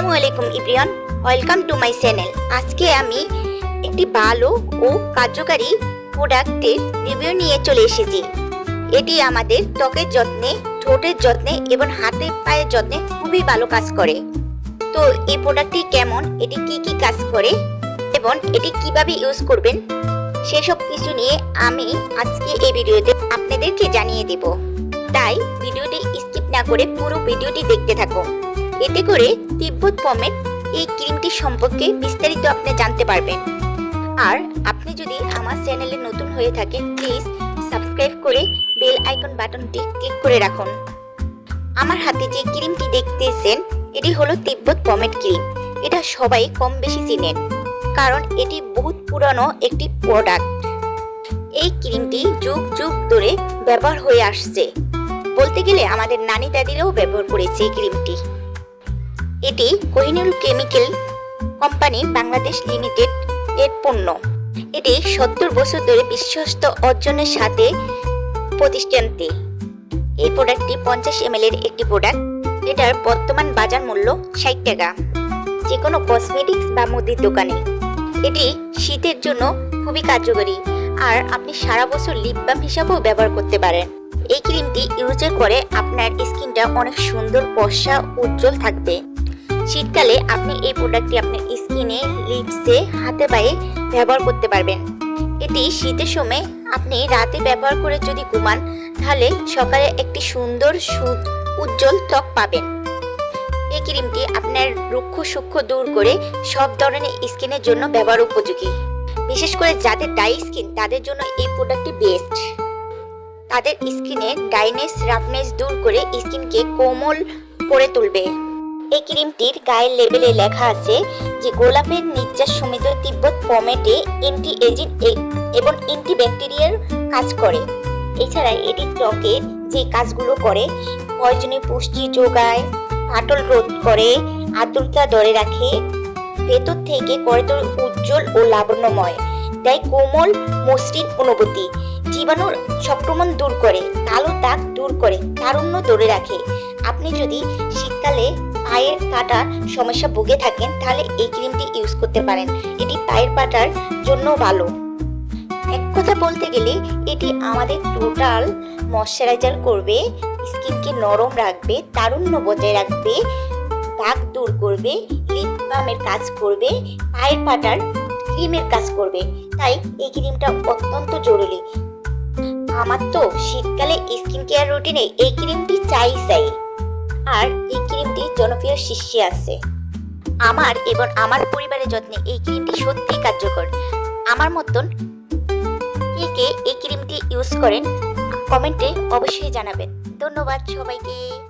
আসসালামু আলাইকুম, ইব্রিয়ান। ওয়েলকাম টু মাই চ্যানেল আজকে আমি একটি ভালো ও কার্যকারী প্রোডাক্টের রিভিউ নিয়ে চলে এসেছি। এটি আমাদের ত্বকের যত্নে, ঠোঁটের যত্নে এবং হাতে পায়ের যত্নে খুবই ভালো কাজ করে। তো এই প্রোডাক্টটি কেমন? এটি কি কি কাজ করে? এবং এটি কীভাবে ইউজ করবেন? সেসব কিছু নিয়ে আমি আজকে এই ভিডিওতে আপনাদেরকে জানিয়ে দেব। তাই ভিডিওটি স্কিপ না করে পুরো ভিডিওটি দেখতে থাকুন। এতে করে তিব্বত পমের এই ক্রিমটি সম্পর্কে বিস্তারিত আপনি জানতে পারবেন। আর আপনি যদি আমার চ্যানেলে নতুন হয়ে থাকেন প্লিজ সাবস্ক্রাইব করে বেল আইকন বাটনটি ক্লিক করে রাখুন। আমার হাতে যে ক্রিমটি দেখতেছেন, এটি হলো তিব্বত পমেট ক্রিম। এটা সবাই কম বেশি চিনেন, কারণ এটি বহুত পুরানো একটি প্রোডাক্ট এই ক্রিমটি যুগ যুগ ধরে ব্যবহার হয়ে আসছে। বলতে গেলে আমাদের নানি দাদিরাও ব্যবহার করেছে এই ক্রিমটি। এটি Kohinoor chemical company Bangladesh limited এর পণ্য। এটি সত্তর বছর ধরে বিশ্বস্ত অর্জনের সাথে প্রতিষ্ঠানটি। এই প্রোডাক্টটি পঞ্চাশ এম এর একটি প্রোডাক্ট। এটার বর্তমান বাজার মূল্য ষাট টাকা। যে কোনো কসমেটিক্স বা মুদির দোকানে। এটি শীতের জন্য খুবই কার্যকরী। আর আপনি সারা বছর লিপ বাম হিসাবেও ব্যবহার করতে পারেন। এই ক্রিমটি ইউজের পরে আপনার স্কিনটা অনেক সুন্দর, ফর্সা, উজ্জ্বল থাকবে। শীতকালে আপনি এই প্রোডাক্টটি আপনার স্কিনে লিপসে হাতে পায়ে ব্যবহার করতে পারবেন। এটি শীতের সময় আপনি রাতে ব্যবহার করে যদি ঘুমান, তাহলে সকালে একটি সুন্দর উজ্জ্বল ত্বক পাবেন। এই ক্রিমটি আপনার রুক্ষ সূক্ষ্ম দূর করে সব ধরনের স্কিনের জন্য ব্যবহার উপযোগী। বিশেষ করে যাদের ডাই স্কিন তাদের জন্য এই প্রোডাক্টটি বেস্ট তাদের স্কিনে ডাইনেস রাফনেস দূর করে স্কিনকে কোমল করে তুলবে। এই ক্রিমটির গায়ের লেবেলে লেখা আছে যে গোলাপের নির্যাস সমিত তিব্বত পমেটে অ্যান্টি এজিং এবং অ্যান্টি ব্যাকটেরিয়ার কাজ করে। এছাড়া এটি ত্বকের যে কাজগুলো করে প্রয়োজনীয় পুষ্টি যোগায়, ফাটল রোধ করে, আর্দ্রতা ধরে রাখে, ভেতর থেকে করে তোর উজ্জ্বল ও লাবণ্যময়, দেয় কোমল, মসৃণ অনুভূতি। জীবাণুর সংক্রমণ দূর করে, কালো দাগ দূর করে, তারুণ্য ধরে রাখে। আপনি যদি শীতকালে পায়ের পাটার সমস্যা ভুগে থাকেন, তাহলে এই ক্রিমটি ইউজ করতে পারেন। এটি পায়ের পাটার জন্য ভালো। এক কথা বলতে গেলে, এটি আমাদের টোটাল ময়শ্চারাইজার করবে, স্কিনকে নরম রাখবে, তারুণ্য বজায় রাখবে, দাগ দূর করবে লিপ বামের কাজ করবে, পায়ের পাটার ক্রিমের কাজ করবে। তাই এই ক্রিমটা অত্যন্ত জরুরি। আমার তো শীতকালে স্কিন কেয়ার রুটিনে এই ক্রিমটি চাই চাই। আর এই ক্রিমটি জনপ্রিয় শীর্ষে আছে। আমার এবং আমার পরিবারের যত্নে এই ক্রিমটি সত্যিই কার্যকর। আমার মতন কে কে এই ক্রিমটি ইউজ করেন, কমেন্টে অবশ্যই জানাবেন। ধন্যবাদ সবাইকে।